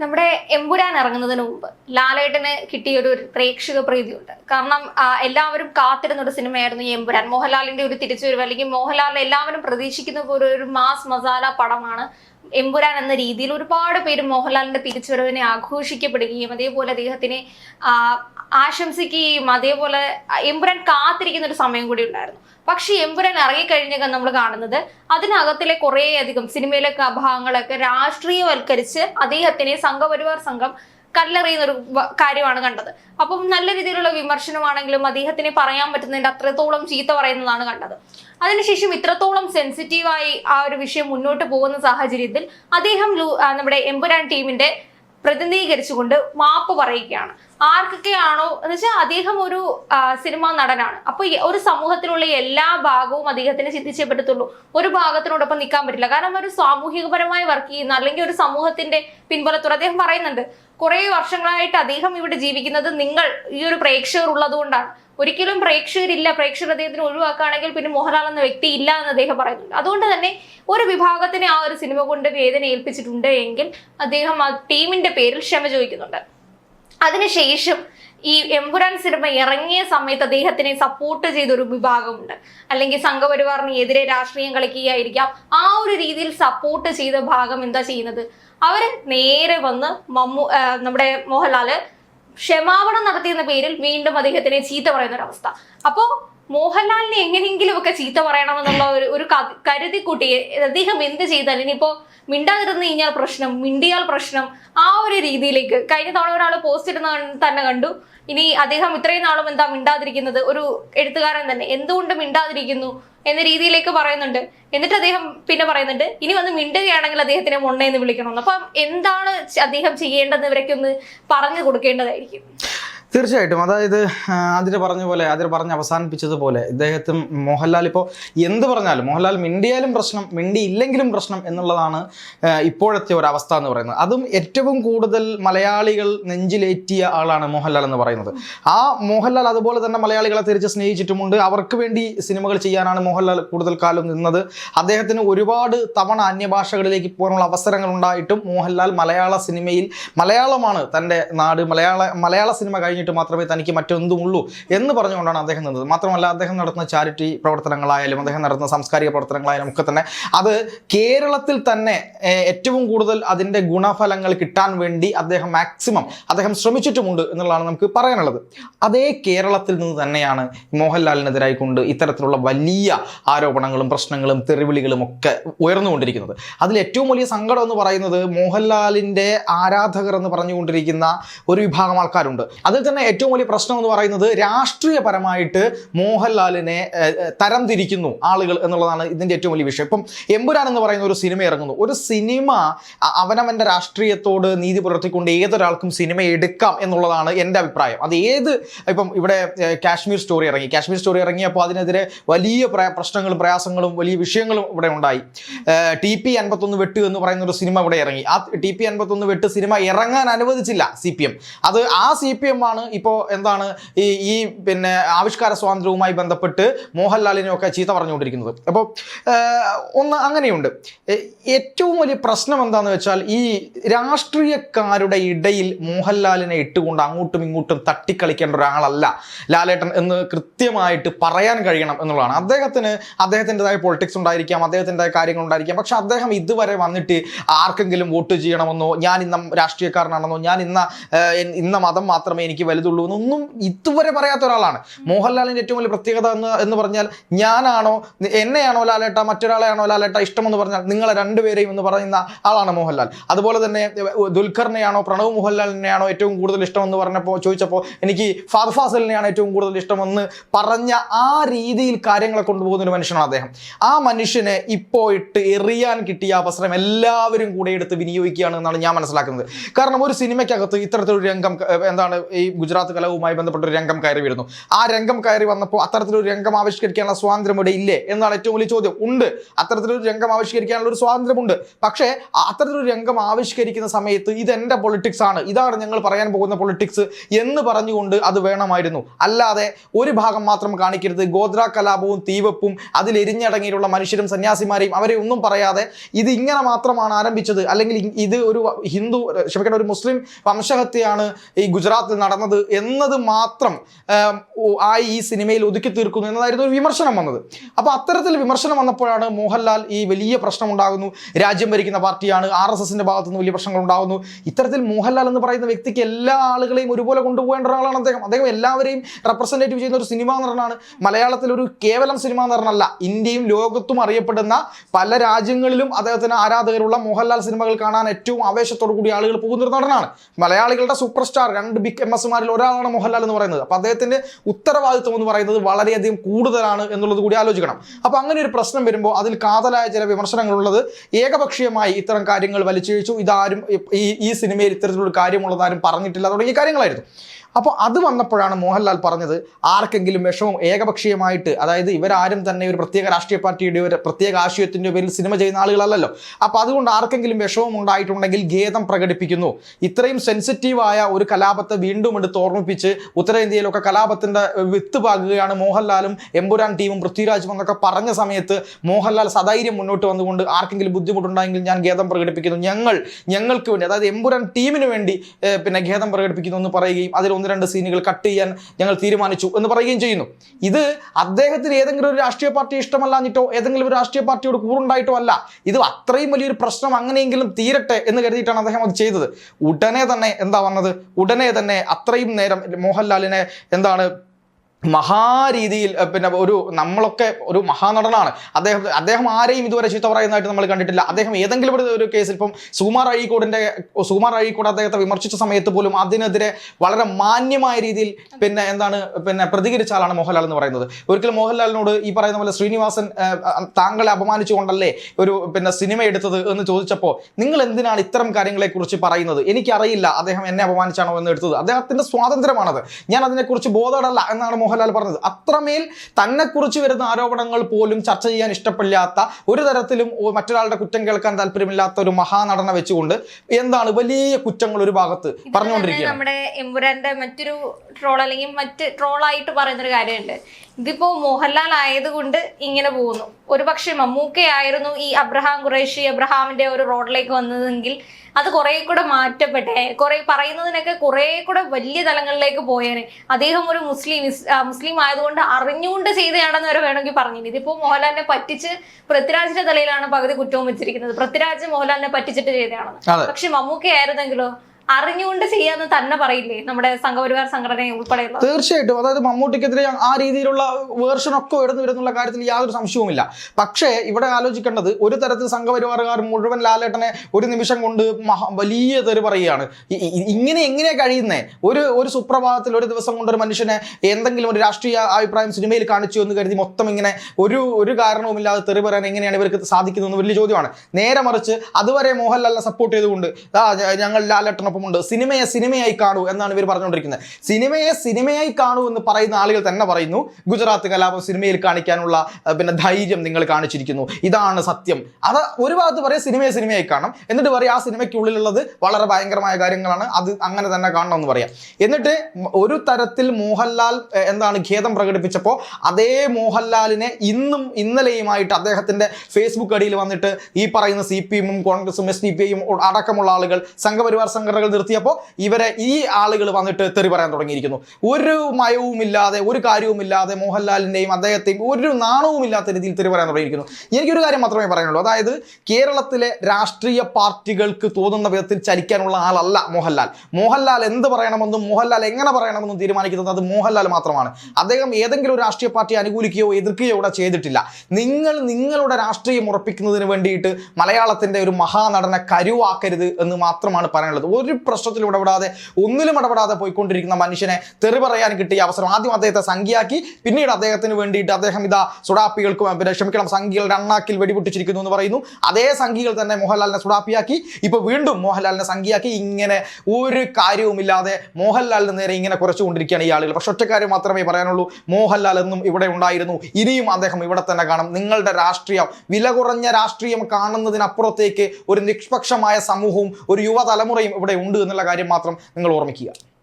നമ്മുടെ എമ്പുരാൻ ഇറങ്ങുന്നതിന് മുമ്പ് ലാലേട്ടന് കിട്ടിയ ഒരു പ്രേക്ഷക പ്രീതിയുണ്ട്. കാരണം എല്ലാവരും കാത്തിരുന്ന ഒരു സിനിമയായിരുന്നു ഈ എമ്പുരാൻ. മോഹൻലാലിന്റെ ഒരു തിരിച്ചുവരവ് അല്ലെങ്കിൽ മോഹൻലാൽ എല്ലാവരും പ്രതീക്ഷിക്കുന്ന പോലെ ഒരു മാസ് മസാല പടമാണ് എമ്പുരാൻ എന്ന രീതിയിൽ ഒരുപാട് പേര് മോഹൻലാലിന്റെ തിരിച്ചുവരവിനെ ആഘോഷിക്കപ്പെടുകയും അതേപോലെ അദ്ദേഹത്തിനെ ആശംസിക്കുകയും അതേപോലെ എമ്പുരാൻ കാത്തിരിക്കുന്ന ഒരു സമയം കൂടി ഉണ്ടായിരുന്നു. പക്ഷെ എമ്പുരാൻ ഇറങ്ങിക്കഴിഞ്ഞൊക്കെ നമ്മൾ കാണുന്നത് അതിനകത്തിലെ കുറേയധികം സിനിമയിലെ ഭാഗങ്ങളൊക്കെ രാഷ്ട്രീയവൽക്കരിച്ച് അദ്ദേഹത്തിനെ സംഘപരിവാർ സംഘം കല്ലെറിയുന്ന ഒരു കാര്യമാണ് കണ്ടത്. അപ്പം നല്ല രീതിയിലുള്ള വിമർശനമാണെങ്കിലും അദ്ദേഹത്തിനെ പറയാൻ പറ്റുന്നതിന്റെ അത്രത്തോളം ചീത്ത പറയുന്നതാണ് കണ്ടത്. അതിനുശേഷം ഇത്രത്തോളം സെൻസിറ്റീവായി ആ ഒരു വിഷയം മുന്നോട്ട് പോകുന്ന സാഹചര്യത്തിൽ അദ്ദേഹം നമ്മുടെ എമ്പുരാൻ ടീമിന്റെ പ്രതിനിധീകരിച്ചുകൊണ്ട് മാപ്പ് പറയുകയാണ്. ആർക്കൊക്കെയാണോ എന്ന് വെച്ചാൽ അദ്ദേഹം ഒരു സിനിമാ നടനാണ്. അപ്പൊ ഒരു സമൂഹത്തിലുള്ള എല്ലാ ഭാഗവും അദ്ദേഹത്തിന് ചിന്തിച്ചേ പറ്റത്തുള്ളൂ ഒരു ഭാഗത്തിനോടൊപ്പം നിൽക്കാൻ പറ്റില്ല. കാരണം ഒരു സാമൂഹികപരമായി വർക്ക് ചെയ്യുന്ന അല്ലെങ്കിൽ ഒരു സമൂഹത്തിന്റെ പിൻബലത്തോടെ അദ്ദേഹം പറയുന്നുണ്ട് കുറെ വർഷങ്ങളായിട്ട് അദ്ദേഹം ഇവിടെ ജീവിക്കുന്നത് നിങ്ങൾ ഈ ഒരു പ്രേക്ഷകർ ഉള്ളതുകൊണ്ടാണ്. ഒരിക്കലും പ്രേക്ഷകരില്ല. പ്രേക്ഷകർ അദ്ദേഹത്തിന് ഒഴിവാക്കുകയാണെങ്കിൽ പിന്നെ മോഹൻലാൽ എന്ന വ്യക്തി ഇല്ല എന്ന് അദ്ദേഹം പറയുന്നുണ്ട്. അതുകൊണ്ട് തന്നെ ഒരു വിഭാഗത്തിനെ ആ ഒരു സിനിമ കൊണ്ട് വേദന ഏൽപ്പിച്ചിട്ടുണ്ട് എങ്കിൽ അദ്ദേഹം ആ ടീമിന്റെ പേരിൽ ക്ഷമ ചോദിക്കുന്നുണ്ട്. അതിനുശേഷം ഈ എമ്പുരാൻ സിനിമ ഇറങ്ങിയ സമയത്ത് അദ്ദേഹത്തിനെ സപ്പോർട്ട് ചെയ്ത ഒരു വിഭാഗമുണ്ട്. അല്ലെങ്കിൽ സംഘപരിവാറിന് എതിരെ രാഷ്ട്രീയം കളിക്കുകയായിരിക്കാം. ആ ഒരു രീതിയിൽ സപ്പോർട്ട് ചെയ്ത ഭാഗം എന്താ ചെയ്യുന്നത്? അവർ നേരെ വന്ന് മമ്മു നമ്മുടെ മോഹൻലാൽ ക്ഷമാപണം നടത്തിയെന്ന പേരിൽ വീണ്ടും അദ്ദേഹത്തിനെ ചീത്ത പറയുന്ന ഒരവസ്ഥ അപ്പോ മോഹൻലാലിനെ എങ്ങനെയെങ്കിലും ഒക്കെ ചീത്ത പറയണമെന്നുള്ള ഒരു ഒരു കരുതി അദ്ദേഹം എന്ത് ചെയ്താൽ ഇനിയിപ്പോ മിണ്ടാതിരുന്ന് കഴിഞ്ഞാൽ പ്രശ്നം മിണ്ടിയാൽ പ്രശ്നം ആ ഒരു രീതിയിലേക്ക് കഴിഞ്ഞ തവണ ഒരാൾ പോസ്റ്റ് ഇടുന്ന തന്നെ കണ്ടു. ഇനി അദ്ദേഹം ഇത്രയും നാളും എന്താ മിണ്ടാതിരിക്കുന്നത്? ഒരു എഴുത്തുകാരൻ തന്നെ. എന്തുകൊണ്ട് മിണ്ടാതിരിക്കുന്നു എന്ന രീതിയിലേക്ക് പറയുന്നുണ്ട്. എന്നിട്ട് അദ്ദേഹം പിന്നെ പറയുന്നുണ്ട് ഇനി വന്ന് മിണ്ടുകയാണെങ്കിൽ അദ്ദേഹത്തിനെ മൊണ്ണയെന്ന് വിളിക്കണമെന്ന്. അപ്പം എന്താണ് അദ്ദേഹം ചെയ്യേണ്ടതെന്ന് ഇവരൊക്കെ ഒന്ന് പറഞ്ഞു കൊടുക്കേണ്ടതായിരിക്കും. തീർച്ചയായിട്ടും. അതായത് ആതിര പറഞ്ഞ പോലെ അതിൽ പറഞ്ഞ് അവസാനിപ്പിച്ചതുപോലെ ഇദ്ദേഹത്തും മോഹൻലാൽ ഇപ്പോൾ എന്ത് പറഞ്ഞാലും മോഹൻലാൽ മിണ്ടിയാലും പ്രശ്നം മിണ്ടിയില്ലെങ്കിലും പ്രശ്നം എന്നുള്ളതാണ് ഇപ്പോഴത്തെ ഒരവസ്ഥ എന്ന് പറയുന്നത്. അതും ഏറ്റവും കൂടുതൽ മലയാളികൾ നെഞ്ചിലേറ്റിയ ആളാണ് മോഹൻലാൽ എന്ന് പറയുന്നത്. ആ മോഹൻലാൽ അതുപോലെ തന്നെ മലയാളികളെ തിരിച്ച് സ്നേഹിച്ചിട്ടുമുണ്ട്. അവർക്ക് വേണ്ടി സിനിമകൾ ചെയ്യാനാണ് മോഹൻലാൽ കൂടുതൽ കാലം നിന്നത്. അദ്ദേഹത്തിന് ഒരുപാട് തവണ അന്യഭാഷകളിലേക്ക് പോകാനുള്ള അവസരങ്ങൾ ഉണ്ടായിട്ടും മോഹൻലാൽ മലയാള സിനിമയിൽ മലയാളമാണ് തന്റെ നാട്. മലയാള മലയാള സിനിമ കഴിഞ്ഞിട്ട് മാത്രമേ തനിക്ക് മറ്റൊന്നും ഉള്ളൂ എന്ന് പറഞ്ഞുകൊണ്ടാണ് അദ്ദേഹം നിന്നത്. മാത്രമല്ല അദ്ദേഹം നടത്തുന്ന ചാരിറ്റി പ്രവർത്തനങ്ങളായാലും അദ്ദേഹം നടത്തുന്ന സാംസ്കാരിക പ്രവർത്തനങ്ങളായാലും ഒക്കെ തന്നെ അത് കേരളത്തിൽ തന്നെ ഏറ്റവും കൂടുതൽ അതിന്റെ ഗുണഫലങ്ങൾ കിട്ടാൻ വേണ്ടി അദ്ദേഹം മാക്സിമം അദ്ദേഹം ശ്രമിച്ചിട്ടുമുണ്ട് എന്നുള്ളതാണ് നമുക്ക് പറയാനുള്ളത്. അതേ കേരളത്തിൽ നിന്ന് തന്നെയാണ് മോഹൻലാലിനെതിരായി കൊണ്ട് ഇത്തരത്തിലുള്ള വലിയ ആരോപണങ്ങളും പ്രശ്നങ്ങളും തെറിവിളികളും ഒക്കെ ഉയർന്നുകൊണ്ടിരിക്കുന്നത്. അതിൽ ഏറ്റവും വലിയ സങ്കടം എന്ന് പറയുന്നത് മോഹൻലാലിന്റെ ആരാധകർ എന്ന് പറഞ്ഞുകൊണ്ടിരിക്കുന്ന ഒരു വിഭാഗം ആൾക്കാരുണ്ട്. അതിൽ തന്നെ ഏറ്റവും വലിയ പ്രശ്നം എന്ന് പറയുന്നത് രാഷ്ട്രീയപരമായിട്ട് മോഹൻലാലിനെ ഏഹ്, ഏഹ്, തരം തിരിക്കുന്നു ആളുകൾ എന്നുള്ളതാണ് ഇതിന്റെ ഏറ്റവും വലിയ വിഷയം. ഇപ്പം എമ്പുരാൻ എന്ന് പറയുന്ന ഒരു സിനിമ ഇറങ്ങുന്നു. ഒരു സിനിമ അവനവന്റെ രാഷ്ട്രീയത്തോട് നീതി പുലർത്തിക്കൊണ്ട് ഏതൊരാൾക്കും സിനിമ എടുക്കാം എന്നുള്ളതാണ് എന്റെ അഭിപ്രായം. അത് ഏത് ഇപ്പം ഇവിടെ കാശ്മീർ സ്റ്റോറി ഇറങ്ങി. കാശ്മീർ സ്റ്റോറി ഇറങ്ങിയപ്പോൾ അതിനെതിരെ വലിയ പ്ര- പ്രശ്നങ്ങളും പ്രയാസങ്ങളും വലിയ വിഷയങ്ങളും ഇവിടെ ഉണ്ടായി. ടി പി അൻപത്തൊന്ന് വെട്ട് എന്ന് പറയുന്ന ഒരു സിനിമ ഇവിടെ ഇറങ്ങി. ആ ടി പി അൻപത്തൊന്ന് വെട്ട് സിനിമ ഇറങ്ങാൻ അനുവദിച്ചില്ല സി പി എം. അത് ആ സി പി എം ആണ് ഇപ്പോൾ എന്താണ് ഈ ഈ പിന്നെ ആവിഷ്കാര സ്വാതന്ത്ര്യവുമായി ബന്ധപ്പെട്ട് മോഹൻലാലിനെയൊക്കെ ചീത്ത പറഞ്ഞുകൊണ്ടിരിക്കുന്നത്. അപ്പോൾ ഒന്ന് അങ്ങനെയുണ്ട്. ഏറ്റവും വലിയ പ്രശ്നം എന്താണെന്ന് വെച്ചാൽ ഈ രാഷ്ട്രീയക്കാരുടെ ഇടയിൽ മോഹൻലാലിനെ ഇട്ടുകൊണ്ട് അങ്ങോട്ടും ഇങ്ങോട്ടും തട്ടിക്കളിക്കേണ്ട ഒരാളല്ല ലാലേട്ടൻ എന്ന് കൃത്യമായിട്ട് പറയാൻ കഴിയണം എന്നുള്ളതാണ്. അദ്ദേഹത്തിന് അദ്ദേഹത്തിന്റെതായ പൊളിറ്റിക്സ് ഉണ്ടായിരിക്കാം അദ്ദേഹത്തിന്റെതായ കാര്യങ്ങൾ ഉണ്ടായിരിക്കാം. പക്ഷെ അദ്ദേഹം ഇതുവരെ വന്നിട്ട് ആർക്കെങ്കിലും വോട്ട് ചെയ്യണമെന്നോ ഞാൻ ഇന്ന രാഷ്ട്രീയക്കാരനാണെന്നോ ഞാൻ ഇന്ന- ഇന്ന മതം മാത്രമേ എനിക്ക് വലുതുള്ളൂ എന്നൊന്നും ഇതുവരെ പറയാത്ത ഒരാളാണ്. മോഹൻലാലിന്റെ ഏറ്റവും വലിയ പ്രത്യേകത എന്ന് എന്ന് പറഞ്ഞാൽ ഞാനാണോ എന്നെയാണോ ലാലേട്ട മറ്റൊരാളെയാണോ ലാലേട്ട ഇഷ്ടമെന്ന് പറഞ്ഞാൽ നിങ്ങളെ രണ്ടുപേരെയും എന്ന് പറയുന്ന ആളാണ് മോഹൻലാൽ. അതുപോലെ തന്നെ ദുൽഖറിനെയാണോ പ്രണവ് മോഹൻലാലിനെയാണോ ഏറ്റവും കൂടുതൽ ഇഷ്ടമെന്ന് പറഞ്ഞപ്പോൾ ചോദിച്ചപ്പോൾ എനിക്ക് ഫാദ് ഫാസലിനെയാണ് ഏറ്റവും കൂടുതൽ ഇഷ്ടമെന്ന് പറഞ്ഞ ആ രീതിയിൽ കാര്യങ്ങളെ കൊണ്ടുപോകുന്ന ഒരു മനുഷ്യനാണ് അദ്ദേഹം. ആ മനുഷ്യനെ ഇപ്പോൾ ഇട്ട് എറിയാൻ കിട്ടിയ അവസരം എല്ലാവരും കൂടെ എടുത്ത് വിനിയോഗിക്കുകയാണ് എന്നാണ് ഞാൻ മനസ്സിലാക്കുന്നത്. കാരണം ഒരു സിനിമയ്ക്കകത്ത് ഇത്തരത്തിലൊരു രംഗം എന്താണ് ഈ ഗുജറാത്ത് കലവുമായി ബന്ധപ്പെട്ട ഒരു രംഗം കയറി വരുന്നു. ആ രംഗം കയറി വന്നപ്പോൾ അത്തരത്തിലൊരു രംഗം ആവിഷ്കരിക്കാനുള്ള സ്വാതന്ത്ര്യം ഇവിടെ ഇല്ലേ എന്നാണ് ഏറ്റവും വലിയ ചോദ്യം. ഉണ്ട്. അത്തരത്തിലൊരു രംഗം ആവിഷ്കരിക്കാനുള്ള ഒരു സ്വാതന്ത്ര്യമുണ്ട്. പക്ഷേ അത്തരത്തിലൊരു രംഗം ആവിഷ്കരിക്കുന്ന സമയത്ത് ഇത് എന്റെ പൊളിറ്റിക്സ് ആണ്. ഇതാണ് ഞങ്ങൾ പറയാൻ പോകുന്ന പൊളിറ്റിക്സ് എന്ന് പറഞ്ഞുകൊണ്ട് അത് വേണമായിരുന്നു. അല്ലാതെ ഒരു ഭാഗം മാത്രം കാണിക്കരുത്. ഗോത്ര കലാപവും തീവപ്പും അതിൽ എരിഞ്ഞടങ്ങിയിട്ടുള്ള മനുഷ്യരും സന്യാസിമാരെയും അവരെ ഒന്നും പറയാതെ ഇത് ഇങ്ങനെ മാത്രമാണ് ആരംഭിച്ചത്. അല്ലെങ്കിൽ ഇത് ഒരു ഹിന്ദു ക്ഷമിക്കണം ഒരു മുസ്ലിം വംശഹത്യയാണ് ഈ ഗുജറാത്തിൽ നടന്നത് എന്നത് മാത്രം ആയി ഈ സിനിമയിൽ ഒതുക്കി തീർക്കുന്നു എന്നതായിരുന്നു ഒരു വിമർശനം വന്നത്. അപ്പോൾ അത്തരത്തിൽ വിമർശനം വന്നപ്പോഴാണ് മോഹൻലാൽ ഈ വലിയ പ്രശ്നം ഉണ്ടാകുന്നു രാജ്യം ഭരിക്കുന്ന പാർട്ടിയാണ് ആർ എസ് എസിന്റെ ഭാഗത്തുനിന്ന് വലിയ പ്രശ്നങ്ങൾ ഉണ്ടാകുന്നു ഇത്തരത്തിൽ മോഹൻലാൽ എന്ന് പറയുന്ന വ്യക്തിക്ക് എല്ലാ ആളുകളെയും ഒരുപോലെ കൊണ്ടുപോകേണ്ട ഒരാളാണ് അദ്ദേഹം. അദ്ദേഹം എല്ലാവരെയും റെപ്രസെന്റേറ്റീവ് ചെയ്യുന്ന ഒരു സിനിമാ നടനാണ്. മലയാളത്തിൽ ഒരു കേവലം സിനിമാ നടനല്ല. ഇന്ത്യയും ലോകത്തും അറിയപ്പെടുന്ന പല രാജ്യങ്ങളിലും അദ്ദേഹത്തിന് ആരാധകരുള്ള മോഹൻലാൽ സിനിമകൾ കാണാൻ ഏറ്റവും ആവേശത്തോടു കൂടി ആളുകൾ പോകുന്ന ഒരു നടനാണ്. മലയാളികളുടെ സൂപ്പർ സ്റ്റാർ രണ്ട് ബിഗ് എം എസ്മാരിൽ ഒരാളാണ് മോഹൻലാൽ എന്ന് പറയുന്നത്. അപ്പോൾ അദ്ദേഹത്തിന്റെ ഉത്തരവാദിത്വം എന്ന് പറയുന്നത് വളരെയധികം കൂടുതലാണ് എന്നുള്ളത് കൂടി ആലോചിക്കണം. അപ്പോൾ അങ്ങനെ ഒരു പ്രശ്നം വരുമ്പോൾ അതിൽ കാതലായ ചില വിമർശനങ്ങളുള്ളത് ഏകപക്ഷീയമായി ഇത്തരം കാര്യങ്ങൾ വലിച്ചു ഇതാരും ഈ ഈ സിനിമയിൽ ഇത്തരത്തിലൊരു കാര്യമുള്ളതാരും പറഞ്ഞിട്ടില്ല തുടങ്ങിയ കാര്യങ്ങളായിരുന്നു. അപ്പോൾ അത് വന്നപ്പോഴാണ് മോഹൻലാൽ പറഞ്ഞത് ആർക്കെങ്കിലും വിഷമം ഏകപക്ഷീയമായിട്ട് അതായത് ഇവരാരും തന്നെ ഒരു പ്രത്യേക രാഷ്ട്രീയ പാർട്ടിയുടെ ഒരു പ്രത്യേക ആശയത്തിന്റെ പേരിൽ സിനിമ ചെയ്യുന്ന ആളുകളല്ലല്ലോ. അപ്പോൾ അതുകൊണ്ട് ആർക്കെങ്കിലും വിഷമം ഉണ്ടായിട്ടുണ്ടെങ്കിൽ ഖേദം പ്രകടിപ്പിക്കുന്നു. ഇത്രയും സെൻസിറ്റീവായ ഒരു കലാപത്തെ വീണ്ടും എടുത്ത് ഓർമ്മിപ്പിച്ച് ഉത്തരേന്ത്യയിലൊക്കെ കലാപത്തിന്റെ വിത്ത് പാകുകയാണ് മോഹൻലാലും എമ്പുരാൻ ടീമും പൃഥ്വിരാജും എന്നൊക്കെ പറഞ്ഞ സമയത്ത് മോഹൻലാൽ സധൈര്യം മുന്നോട്ട് വന്നുകൊണ്ട് ആർക്കെങ്കിലും ബുദ്ധിമുട്ടുണ്ടായെങ്കിൽ ഞാൻ ഖേദം പ്രകടിപ്പിക്കുന്നു. ഞങ്ങൾ ഞങ്ങൾക്ക് വേണ്ടി അതായത് എമ്പുരാൻ ടീമിന് വേണ്ടി പിന്നെ ഖേദം പ്രകടിപ്പിക്കുന്നു എന്ന് പറയുകയും അതിൽ ഒന്ന് രണ്ട് സീനുകൾ കട്ട് ചെയ്യാൻ ഞങ്ങൾ തീരുമാനിച്ചു എന്ന് പറയുകയും ചെയ്യുന്നു. ഇത് അദ്ദേഹത്തിന് ഏതെങ്കിലും ഒരു രാഷ്ട്രീയ പാർട്ടി ഇഷ്ടമല്ലാഞ്ഞിട്ടോ ഏതെങ്കിലും ഒരു രാഷ്ട്രീയ പാർട്ടിയോട് കൂറുണ്ടായിട്ടോ അല്ല. ഇത് അത്രയും വലിയൊരു പ്രശ്നം അങ്ങനെയെങ്കിലും തീരട്ടെ എന്ന് കരുതിയിട്ടാണ് അദ്ദേഹം അത് ചെയ്തത്. ഉടനെ തന്നെ എന്താ വന്നത്? ഉടനെ തന്നെ അത്രയും നേരം മോഹൻലാലിനെ എന്താണ് മഹാരീതിയിൽ പിന്നെ ഒരു നമ്മളൊക്കെ ഒരു മഹാനടനാണ്. അദ്ദേഹം അദ്ദേഹം ആരെയും ഇതുവരെ ചീത്ത പറയുന്നതായിട്ട് നമ്മൾ കണ്ടിട്ടില്ല. അദ്ദേഹം ഏതെങ്കിലും ഒരു കേസിൽ ഇപ്പം സുകുമാർ അഴീക്കോടിന്റെ സുകുമാർ അഴീക്കോട് അദ്ദേഹത്തെ വിമർശിച്ച സമയത്ത് പോലും അതിനെതിരെ വളരെ മാന്യമായ രീതിയിൽ പിന്നെ എന്താണ് പിന്നെ പ്രതികരിച്ച ആളാണ് മോഹൻലാൽ എന്ന് പറയുന്നത്. ഒരിക്കലും മോഹൻലാലിനോട് ഈ പറയുന്ന പോലെ ശ്രീനിവാസൻ താങ്കളെ അപമാനിച്ചുകൊണ്ടല്ലേ ഒരു പിന്നെ സിനിമ എടുത്തത് എന്ന് ചോദിച്ചപ്പോൾ നിങ്ങൾ എന്തിനാണ് ഇത്തരം കാര്യങ്ങളെക്കുറിച്ച് പറയുന്നത്? എനിക്കറിയില്ല അദ്ദേഹം എന്നെ അപമാനിച്ചാണോ എന്ന് എടുത്തത്. അദ്ദേഹത്തിന്റെ സ്വാതന്ത്ര്യമാണത്. ഞാൻ അതിനെക്കുറിച്ച് ബോധമല്ല എന്നാണ് മോഹൻലാൽ പറഞ്ഞത്. അത്രമേൽ തന്നെക്കുറിച്ച് വരുന്ന ആരോപണങ്ങൾ പോലും ചർച്ച ചെയ്യാൻ ഇഷ്ടപ്പെടില്ലാത്ത ഒരു തരത്തിലും മറ്റൊരാളുടെ കുറ്റം കേൾക്കാൻ താല്പര്യമില്ലാത്ത ഒരു മഹാനടനെ വെച്ചുകൊണ്ട് എന്താണ് വലിയ കുറ്റങ്ങൾ ഒരു ഭാഗത്ത് പറഞ്ഞുകൊണ്ടിരിക്കുകയാണ്. നമ്മുടെ എമ്പുരാന്റെ മറ്റൊരു ട്രോൾ അല്ലെങ്കിൽ മറ്റ് ട്രോളായിട്ട് പറയുന്നൊരു കാര്യമുണ്ട്. ഇതിപ്പോ മോഹൻലാൽ ആയതുകൊണ്ട് ഇങ്ങനെ പോകുന്നു. ഒരു പക്ഷേ മമ്മൂക്കയായിരുന്നു ഈ അബ്രഹാം ഖുറേഷി അബ്രഹാമിന്റെ ഒരു റോഡിലേക്ക് വന്നതെങ്കിൽ അത് കുറെ കൂടെ മാറ്റപ്പെട്ടെ. കുറെ പറയുന്നതിനൊക്കെ കുറെ കൂടെ വലിയ തലങ്ങളിലേക്ക് പോയേനെ. അദ്ദേഹം ഒരു മുസ്ലിം മുസ്ലിം ആയതുകൊണ്ട് അറിഞ്ഞുകൊണ്ട് ചെയ്തയാണെന്ന് വരെ വേണമെങ്കിൽ പറഞ്ഞില്ല ഇതിപ്പോ മോഹൻലാലിനെ പറ്റിച്ച് പൃഥ്വിരാജിന്റെ തലയിലാണ് പകുതി കുറ്റവും വെച്ചിരിക്കുന്നത്. പൃഥ്വിരാജ് മോഹൻലാലിനെ പറ്റിച്ചിട്ട് ചെയ്തതാണെന്ന് പക്ഷെ പക്ഷെ മമ്മൂക്കയായിരുന്നെങ്കിലോ അറിഞ്ഞുകൊണ്ട് ചെയ്യാന്ന് തന്നെ പറയില്ലേ നമ്മുടെ സംഘപരിവാർ സംഘടന ഉൾപ്പെടെയുള്ള തീർച്ചയായിട്ടും. അതായത് മമ്മൂട്ടിക്കെതിരെ ആ രീതിയിലുള്ള വേർഷൻ ഒക്കെ ഉയർന്നു വരുന്നുള്ള കാര്യത്തിൽ യാതൊരു സംശയവുമില്ല. പക്ഷേ ഇവിടെ ആലോചിക്കേണ്ടത് ഒരു തരത്തിൽ സംഘപരിവാറുകാർ മുഴുവൻ ലാലേട്ടനെ ഒരു നിമിഷം കൊണ്ട് വലിയ തെറി പറയുകയാണ്. ഇങ്ങനെ എങ്ങനെ കഴിയുന്നേ? ഒരു ഒരു സുപ്രഭാതത്തിൽ ഒരു ദിവസം കൊണ്ട് ഒരു മനുഷ്യനെ എന്തെങ്കിലും ഒരു രാഷ്ട്രീയ അഭിപ്രായം സിനിമയിൽ കാണിച്ചു എന്ന് കരുതി മൊത്തം ഇങ്ങനെ ഒരു ഒരു കാരണവുമില്ലാതെ തെറി പറയാൻ എങ്ങനെയാണ് ഇവർക്ക് സാധിക്കുന്നതെന്ന് വലിയ ചോദ്യമാണ്. നേരെ മറിച്ച് അതുവരെ മോഹൻലാലിനെ സപ്പോർട്ട് ചെയ്തുകൊണ്ട് ഞങ്ങൾ ഞ- ഞങ്ങൾ സിനിമയെ സിനിമയായി കാണൂ എന്നാണ് ഇവർ പറഞ്ഞുകൊണ്ടിരിക്കുന്നത്. സിനിമയെ സിനിമയായി കാണൂ എന്ന് പറയുന്ന ആളുകൾ തന്നെ പറയുന്നു. ഗുജറാത്ത് കലാപം സിനിമയിൽ കാണിക്കാനുള്ള പിന്നെ ധൈര്യം നിങ്ങൾ കാണിച്ചിരിക്കുന്നു. ഇതാണ് സത്യം. അത് ഒരു ഭാഗത്ത് പറയും സിനിമയെ സിനിമയായി കാണണം. എന്നിട്ട് പറയും ആ സിനിമയ്ക്കുള്ളിലുള്ളത് വളരെ ഭയങ്കരമായ കാര്യങ്ങളാണ്. അത് അങ്ങനെ തന്നെ കാണണം എന്ന് പറയാം. എന്നിട്ട് ഒരു തരത്തിൽ മോഹൻലാൽ എന്താണ് ഖേദം പ്രകടിപ്പിച്ചപ്പോൾ അതേ മോഹൻലാലിനെ ഇന്നും ഇന്നലെയുമായിട്ട് അദ്ദേഹത്തിന്റെ ഫേസ്ബുക്ക് അടിയിൽ വന്നിട്ട് ഈ പറയുന്ന സി പി എമ്മും കോൺഗ്രസും എസ് ഡി പി ഐയും അടക്കമുള്ള ആളുകൾ സംഘപരിവാർ സംഘടനകൾ നിർത്തിയപ്പോൾ ഇവരെ ഈ ആളുകൾ വന്നിട്ട് തെറി പറയാൻ തുടങ്ങിയിരിക്കുന്നു. ഒരു മയവുമില്ലാതെ ഒരു കാര്യവുമില്ലാതെ മോഹൻലാലിന്റെയും അദ്ദേഹത്തെയും ഒരു നാണവുമില്ലാത്ത രീതിയിൽ തെറി പറയാൻ തുടങ്ങിയിരിക്കുന്നു. എനിക്കൊരു കാര്യം മാത്രമേ പറയാനുള്ളൂ. അതായത് കേരളത്തിലെ രാഷ്ട്രീയ പാർട്ടികൾക്ക് തോന്നുന്ന വിധത്തിൽ ചലിക്കാനുള്ള ആളല്ല മോഹൻലാൽ. മോഹൻലാൽ എന്ത് പറയണമെന്നും മോഹൻലാൽ എങ്ങനെ പറയണമെന്നും തീരുമാനിക്കുന്നത് അത് മോഹൻലാൽ മാത്രമാണ്. അദ്ദേഹം ഏതെങ്കിലും ഒരു രാഷ്ട്രീയ പാർട്ടി അനുകൂലിക്കുകയോ എതിർക്കുകയോ ഇവിടെ ചെയ്തിട്ടില്ല. നിങ്ങൾ നിങ്ങളുടെ രാഷ്ട്രീയം ഉറപ്പിക്കുന്നതിന് വേണ്ടിയിട്ട് മലയാളത്തിന്റെ ഒരു മഹാനടനെ കരുവാക്കരുത് എന്ന് മാത്രമാണ് പറയാനുള്ളത്. ഒരു പ്രശ്നത്തിലും ഇടപെടാതെ ഒന്നിലും ഇടപെടാതെ പോയിക്കൊണ്ടിരിക്കുന്ന മനുഷ്യനെ തെറി പറയാൻ കിട്ടിയ അവസരം ആദ്യം അദ്ദേഹത്തെ സംഖ്യയാക്കി. പിന്നീട് അദ്ദേഹത്തിന് വേണ്ടിയിട്ട് അദ്ദേഹം ഇതാ സുഡാപ്പികൾക്കും ക്ഷമിക്കണം സംഖ്യകളുടെ അണ്ണാക്കിൽ വെടിപൊട്ടിച്ചിരിക്കുന്നു എന്ന് പറയുന്നു. അതേ സംഖ്യകൾ തന്നെ മോഹൻലാലിനെ സുഡാപ്പിയാക്കി. ഇപ്പൊ വീണ്ടും മോഹൻലാലിനെ സംഖ്യയാക്കി. ഇങ്ങനെ ഒരു കാര്യവുമില്ലാതെ മോഹൻലാലിന് നേരെ ഇങ്ങനെ കുറച്ചുകൊണ്ടിരിക്കുകയാണ് ഈ ആളുകൾ. പക്ഷെ ഒറ്റക്കാര്യം മാത്രമേ പറയാനുള്ളൂ മോഹൻലാൽ എന്നും ഇവിടെ ഉണ്ടായിരുന്നു. ഇനിയും അദ്ദേഹം ഇവിടെ തന്നെ കാണും. നിങ്ങളുടെ രാഷ്ട്രീയം വില കുറഞ്ഞ രാഷ്ട്രീയം കാണുന്നതിനപ്പുറത്തേക്ക് ഒരു നിഷ്പക്ഷമായ സമൂഹവും ഒരു യുവതലമുറയും ഇവിടെ ഉണ്ട് എന്നുള്ള കാര്യം മാത്രം നിങ്ങൾ ഓർമ്മിക്കുക.